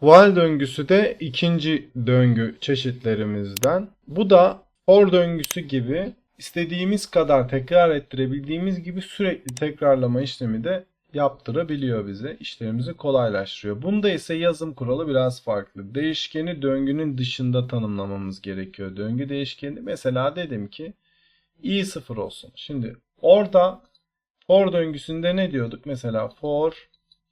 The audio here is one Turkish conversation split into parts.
While döngüsü de ikinci döngü çeşitlerimizden. Bu da for döngüsü gibi istediğimiz kadar tekrar ettirebildiğimiz gibi sürekli tekrarlama işlemi de yaptırabiliyor bize. İşlerimizi kolaylaştırıyor. Bunda ise yazım kuralı biraz farklı. Değişkeni döngünün dışında tanımlamamız gerekiyor. Döngü değişkeni mesela dedim ki i sıfır olsun. Şimdi orada for döngüsünde ne diyorduk? Mesela for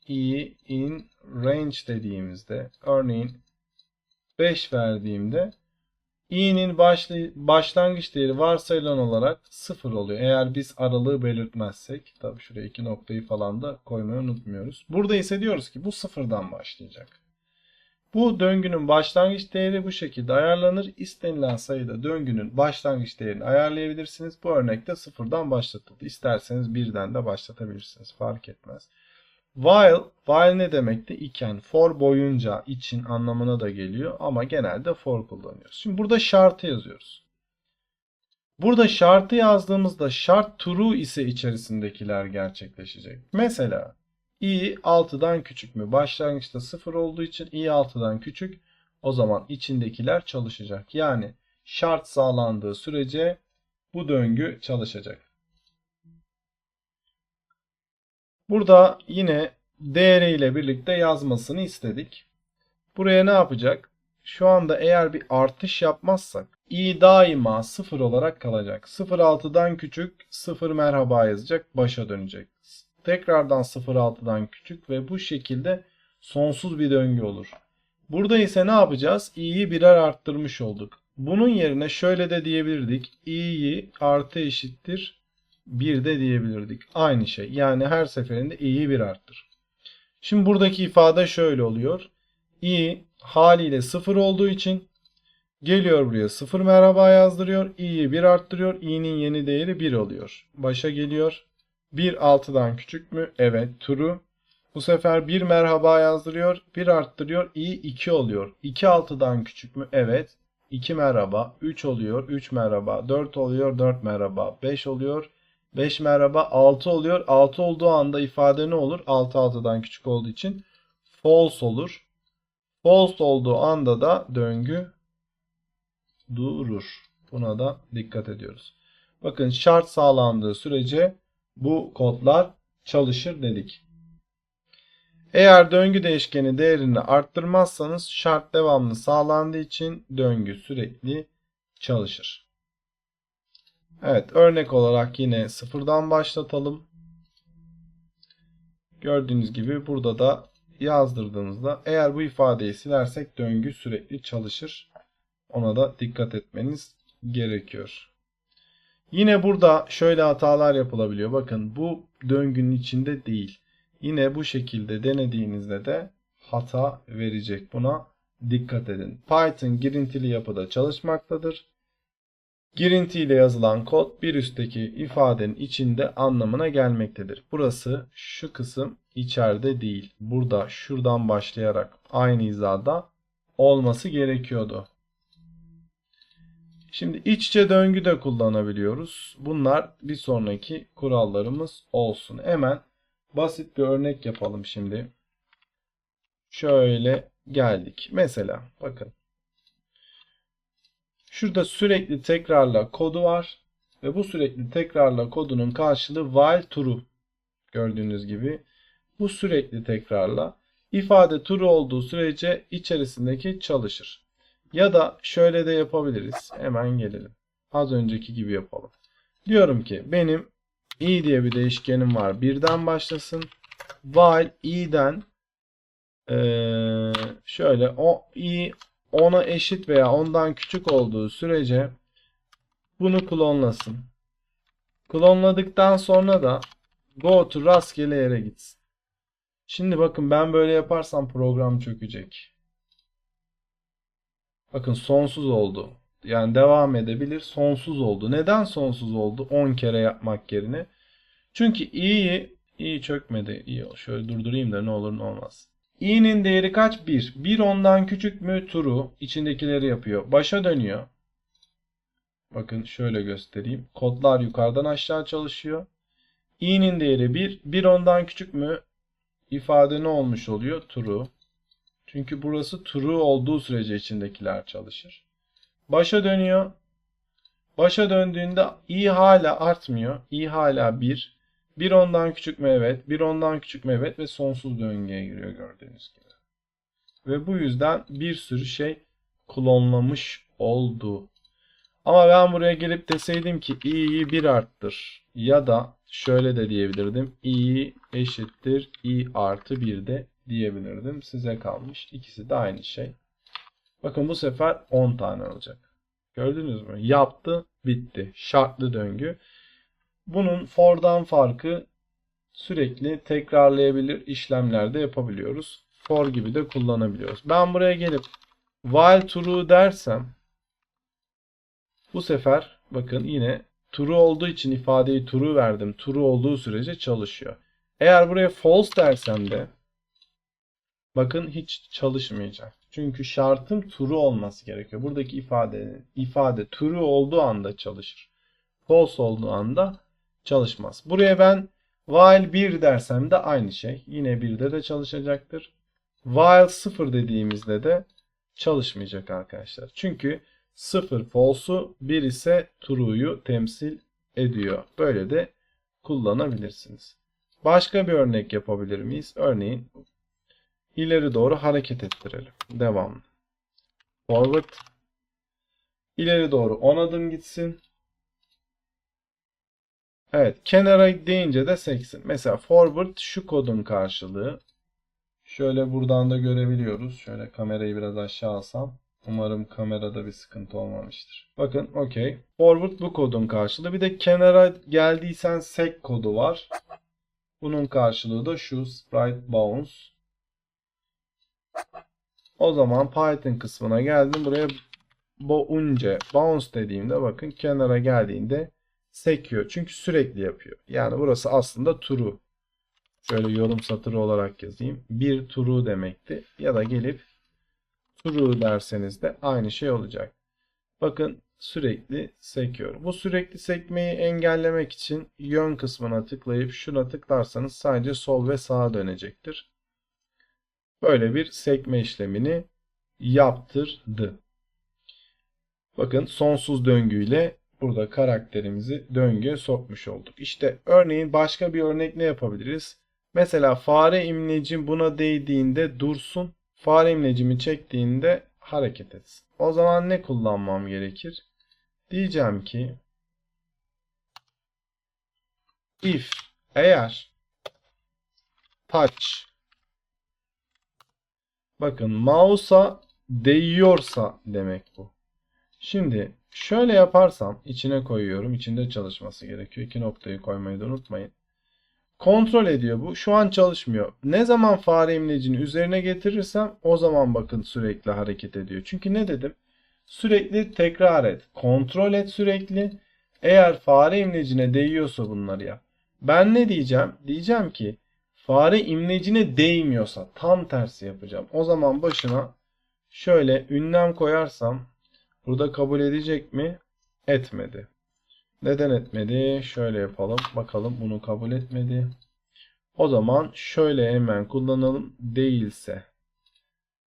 i in range dediğimizde örneğin 5 verdiğimde i'nin başlangıç değeri varsayılan olarak 0 oluyor. Eğer biz aralığı belirtmezsek. Tabii şuraya iki noktayı falan da koymayı unutmuyoruz. Burada ise diyoruz ki bu sıfırdan başlayacak. Bu döngünün başlangıç değeri bu şekilde ayarlanır. İstenilen sayıda döngünün başlangıç değerini ayarlayabilirsiniz. Bu örnekte sıfırdan başlatıldı. İsterseniz birden de başlatabilirsiniz. Fark etmez. While, while ne demekti? İken, for boyunca, için anlamına da geliyor ama genelde for kullanıyoruz. Şimdi burada şartı yazıyoruz. Burada şartı yazdığımızda şart true ise içerisindekiler gerçekleşecek. Mesela i 6'dan küçük mü? Başlangıçta 0 olduğu için i 6'dan küçük. O zaman içindekiler çalışacak. Yani şart sağlandığı sürece bu döngü çalışacak. Burada yine değeriyle birlikte yazmasını istedik. Buraya ne yapacak? Şu anda eğer bir artış yapmazsak i daima 0 olarak kalacak. 0.6'dan küçük 0 merhaba yazacak başa dönecek. Tekrardan 0.6'dan küçük ve bu şekilde sonsuz bir döngü olur. Burada ise ne yapacağız? i'yi birer arttırmış olduk. Bunun yerine şöyle de diyebilirdik. i'yi artı eşittir 1 de diyebilirdik. Aynı şey. Yani her seferinde i'yi bir arttır. Şimdi buradaki ifade şöyle oluyor. i haliyle 0 olduğu için geliyor buraya 0 merhaba yazdırıyor. i'yi 1 arttırıyor. i'nin yeni değeri 1 oluyor. Başa geliyor. 1 6'dan küçük mü? Evet. True. Bu sefer 1 merhaba yazdırıyor. 1 arttırıyor. i 2 oluyor. 2 6'dan küçük mü? Evet. 2 merhaba. 3 oluyor. 3 merhaba. 4 oluyor. 4 merhaba. 5 oluyor. 5 merhaba 6 oluyor. 6 olduğu anda ifade ne olur? 6 6'dan küçük olduğu için false olur. False olduğu anda da döngü durur. Buna da dikkat ediyoruz. Bakın şart sağlandığı sürece bu kodlar çalışır dedik. Eğer döngü değişkeni değerini arttırmazsanız şart devamlı sağlandığı için döngü sürekli çalışır. Evet örnek olarak yine sıfırdan başlatalım. Gördüğünüz gibi burada da yazdırdığımızda eğer bu ifadeyi silersek döngü sürekli çalışır. Ona da dikkat etmeniz gerekiyor. Yine burada şöyle hatalar yapılabiliyor. Bakın bu döngünün içinde değil. Yine bu şekilde denediğinizde de hata verecek. Buna dikkat edin. Python girintili yapıda çalışmaktadır. Girinti ile yazılan kod bir üstteki ifadenin içinde anlamına gelmektedir. Burası şu kısım içeride değil. Burada şuradan başlayarak aynı hizada olması gerekiyordu. Şimdi iç içe döngü de kullanabiliyoruz. Bunlar bir sonraki kurallarımız olsun. Hemen basit bir örnek yapalım şimdi. Şöyle geldik. Mesela bakın. Şurada sürekli tekrarla kodu var. Ve bu sürekli tekrarla kodunun karşılığı while true. Gördüğünüz gibi. Bu sürekli tekrarla. ifade true olduğu sürece içerisindeki çalışır. Ya da şöyle de yapabiliriz. Hemen gelelim. Az önceki gibi yapalım. Diyorum ki benim i diye bir değişkenim var. Birden başlasın. While i'den şöyle o i 10'a eşit veya ondan küçük olduğu sürece bunu klonlasın. Klonladıktan sonra da go to rastgele yere gitsin. Şimdi bakın ben böyle yaparsam program çökecek. Bakın sonsuz oldu. Yani devam edebilir. Sonsuz oldu. Neden sonsuz oldu? 10 kere yapmak yerine. Çünkü i'yi i çökmedi. İyi şöyle durdurayım da ne olur ne olmaz. İ'nin değeri kaç? 1. 1 ondan küçük mü? True. İçindekileri yapıyor. Başa dönüyor. Bakın şöyle göstereyim. Kodlar yukarıdan aşağı çalışıyor. i'nin değeri 1. 1 ondan küçük mü? İfade ne olmuş oluyor? True. Çünkü burası true olduğu sürece içindekiler çalışır. Başa dönüyor. Başa döndüğünde i hala artmıyor. i hala 1. 1 ondan küçük mü evet. 1 ondan küçük mü evet ve sonsuz döngüye giriyor gördüğünüz gibi. Ve bu yüzden bir sürü şey klonlamış oldu. Ama ben buraya gelip deseydim ki i'yi 1 arttır ya da şöyle de diyebilirdim. i eşittir i artı 1 de diyebilirdim. Size kalmış. İkisi de aynı şey. Bakın bu sefer 10 tane olacak. Gördünüz mü? Yaptı, bitti. Şartlı döngü. Bunun for'dan farkı sürekli tekrarlayabilir işlemlerde yapabiliyoruz. For gibi de kullanabiliyoruz. Ben buraya gelip while true dersem bu sefer bakın yine true olduğu için ifadeyi true verdim. True olduğu sürece çalışıyor. Eğer buraya false dersem de bakın hiç çalışmayacak. Çünkü şartım true olması gerekiyor. Buradaki ifade ifade true olduğu anda çalışır. False olduğu anda çalışmaz. Buraya ben while 1 dersem de aynı şey. Yine 1'de de çalışacaktır. While 0 dediğimizde de çalışmayacak arkadaşlar. Çünkü 0 false'u 1 ise true'yu temsil ediyor. Böyle de kullanabilirsiniz. Başka bir örnek yapabilir miyiz? Örneğin ileri doğru hareket ettirelim. Devam. Forward. İleri doğru 10 adım gitsin. Evet. Kenara deyince de seksin. Mesela forward şu kodun karşılığı. Şöyle buradan da görebiliyoruz. Şöyle kamerayı biraz aşağı alsam. Umarım kamerada bir sıkıntı olmamıştır. Bakın okey. Forward bu kodun karşılığı. Bir de kenara geldiysen sek kodu var. Bunun karşılığı da şu sprite bounce. O zaman Python kısmına geldim. Buraya bounce bounce dediğimde bakın kenara geldiğinde sekiyor. Çünkü sürekli yapıyor. Yani burası aslında true. Şöyle yorum satırı olarak yazayım. Bir true demekti. Ya da gelip true derseniz de aynı şey olacak. Bakın sürekli sekiyor. Bu sürekli sekmeyi engellemek için yön kısmına tıklayıp şuna tıklarsanız sadece sol ve sağa dönecektir. Böyle bir sekme işlemini yaptırdı. Bakın sonsuz döngüyle burada karakterimizi döngüye sokmuş olduk. İşte örneğin başka bir örnek ne yapabiliriz? Mesela fare imlecim buna değdiğinde dursun. Fare imlecimi çektiğinde hareket etsin. O zaman ne kullanmam gerekir? Diyeceğim ki if eğer touch bakın mouse'a değiyorsa demek bu. Şimdi şöyle yaparsam içine koyuyorum. İçinde çalışması gerekiyor. İki noktayı koymayı da unutmayın. Kontrol ediyor bu. Şu an çalışmıyor. Ne zaman fare imlecini üzerine getirirsem o zaman bakın sürekli hareket ediyor. Çünkü ne dedim? Sürekli tekrar et. Kontrol et sürekli. Eğer fare imlecine değiyorsa bunları yap. Ben ne diyeceğim? Diyeceğim ki fare imlecine değmiyorsa tam tersi yapacağım. O zaman başına şöyle ünlem koyarsam burada kabul edecek mi? Etmedi. Neden etmedi? Şöyle yapalım. Bakalım bunu kabul etmedi. O zaman şöyle hemen kullanalım. Değilse.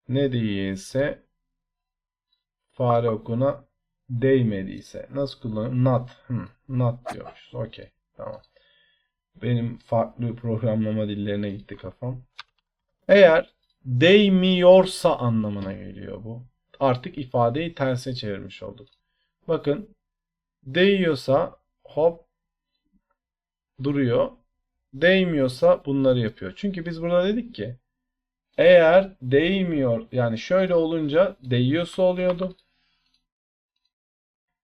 Ne değilse fare okuna değmediyse. Nasıl kullanıyorum? Not. Hmm, not diyormuşuz. Okey. Tamam. Benim farklı programlama dillerine gitti kafam. Eğer değmiyorsa anlamına geliyor bu. Artık ifadeyi terse çevirmiş olduk. Bakın değiyorsa hop duruyor. Değmiyorsa bunları yapıyor. Çünkü biz burada dedik ki eğer değmiyor yani şöyle olunca değiyorsa oluyordu.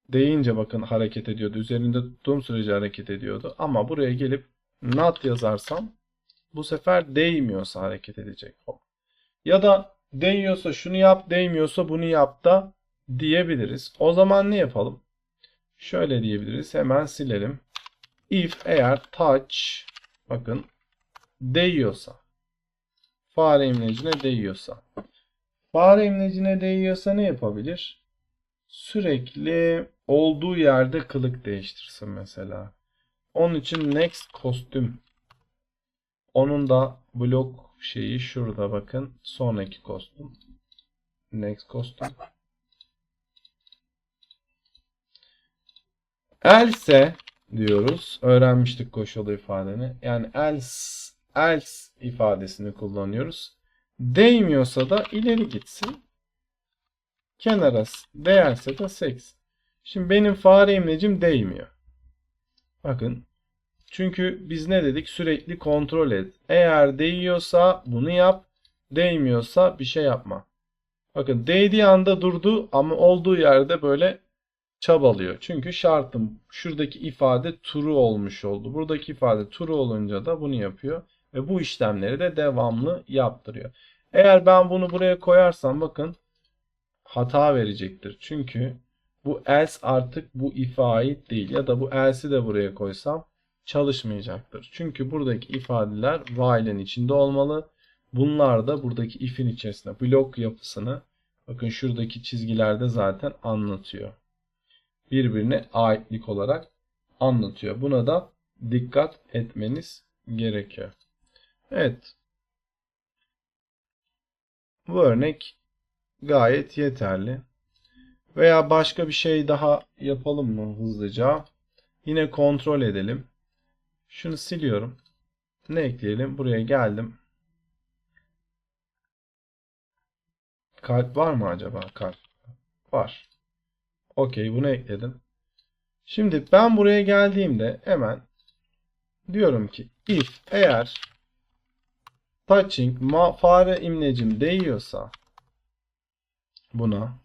Değince bakın hareket ediyordu. Üzerinde tuttuğum sürece hareket ediyordu. Ama buraya gelip not yazarsam bu sefer değmiyorsa hareket edecek. Hop. Ya da değiyorsa şunu yap, değmiyorsa bunu yap da diyebiliriz. O zaman ne yapalım? Şöyle diyebiliriz. Hemen silelim. If eğer touch bakın değiyorsa fare imlecine değiyorsa fare imlecine değiyorsa ne yapabilir? Sürekli olduğu yerde kılık değiştirsin mesela. Onun için next kostüm onun da blok şeyi şurada bakın. Sonraki kostüm. Next kostüm. Else diyoruz. Öğrenmiştik koşulu ifadeni. Yani else, else ifadesini kullanıyoruz. Değmiyorsa da ileri gitsin. Kenara değerse de seks. Şimdi benim fare imlecim değmiyor. Bakın. Çünkü biz ne dedik? Sürekli kontrol et. Eğer değiyorsa bunu yap. Değmiyorsa bir şey yapma. Bakın değdiği anda durdu ama olduğu yerde böyle çabalıyor. Çünkü şartım şuradaki ifade true olmuş oldu. Buradaki ifade true olunca da bunu yapıyor. Ve bu işlemleri de devamlı yaptırıyor. Eğer ben bunu buraya koyarsam bakın hata verecektir. Çünkü bu else artık bu if'e ait değil. Ya da bu else'i de buraya koysam çalışmayacaktır. Çünkü buradaki ifadeler while'in içinde olmalı. Bunlar da buradaki if'in içerisinde blok yapısını bakın şuradaki çizgilerde zaten anlatıyor. Birbirine aitlik olarak anlatıyor. Buna da dikkat etmeniz gerekiyor. Evet. Bu örnek gayet yeterli. Veya başka bir şey daha yapalım mı hızlıca? Yine kontrol edelim. Şunu siliyorum. Ne ekleyelim? Buraya geldim. Kalp var mı acaba? Kalp. Var. Okey bunu ekledim. Şimdi ben buraya geldiğimde hemen diyorum ki if eğer touching ma fare imlecim değiyorsa buna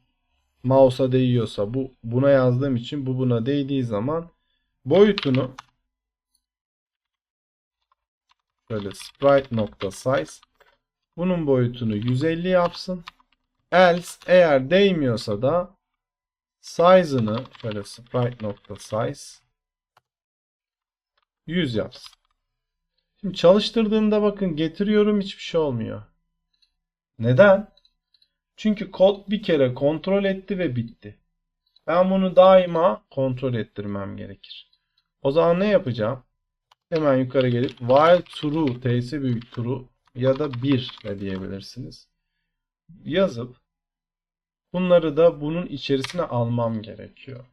mouse'a değiyorsa bu buna yazdığım için bu buna değdiği zaman boyutunu şöyle sprite nokta size bunun boyutunu 150 yapsın. Else eğer değmiyorsa da size'ını şöyle sprite nokta size 100 yapsın. Şimdi çalıştırdığımda bakın getiriyorum hiçbir şey olmuyor. Neden? Çünkü kod bir kere kontrol etti ve bitti. Ben bunu daima kontrol ettirmem gerekir. O zaman ne yapacağım? Hemen yukarı gelip while true, t'si büyük true ya da 1 de diyebilirsiniz. Yazıp bunları da bunun içerisine almam gerekiyor.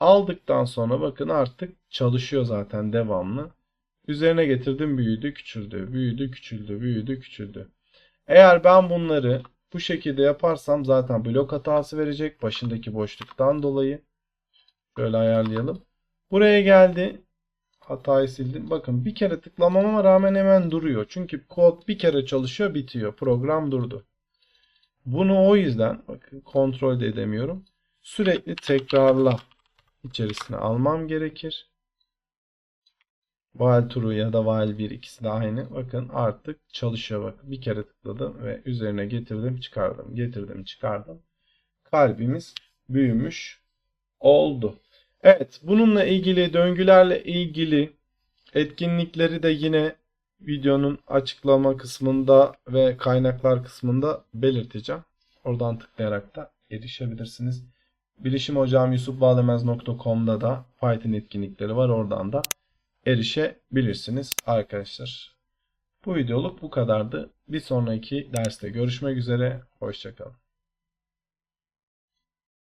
Aldıktan sonra bakın artık çalışıyor zaten devamlı. Üzerine getirdim büyüdü küçüldü, büyüdü küçüldü, büyüdü küçüldü. Eğer ben bunları bu şekilde yaparsam zaten blok hatası verecek başındaki boşluktan dolayı. Şöyle ayarlayalım. Buraya geldi. Hatayı sildim. Bakın bir kere tıklamama rağmen hemen duruyor. Çünkü kod bir kere çalışıyor bitiyor. Program durdu. Bunu o yüzden bakın kontrol de edemiyorum. Sürekli tekrarla içerisine almam gerekir. While true ya da while 1 ikisi de aynı. Bakın artık çalışıyor bakın. Bir kere tıkladım ve üzerine getirdim çıkardım. Getirdim çıkardım. Kalbimiz büyümüş oldu. Evet bununla ilgili döngülerle ilgili etkinlikleri de yine videonun açıklama kısmında ve kaynaklar kısmında belirteceğim. Oradan tıklayarak da erişebilirsiniz. Bilişim hocam yusufbademez.com'da da Python etkinlikleri var. Oradan da erişebilirsiniz arkadaşlar. Bu videoluk bu kadardı. Bir sonraki derste görüşmek üzere. Hoşçakalın.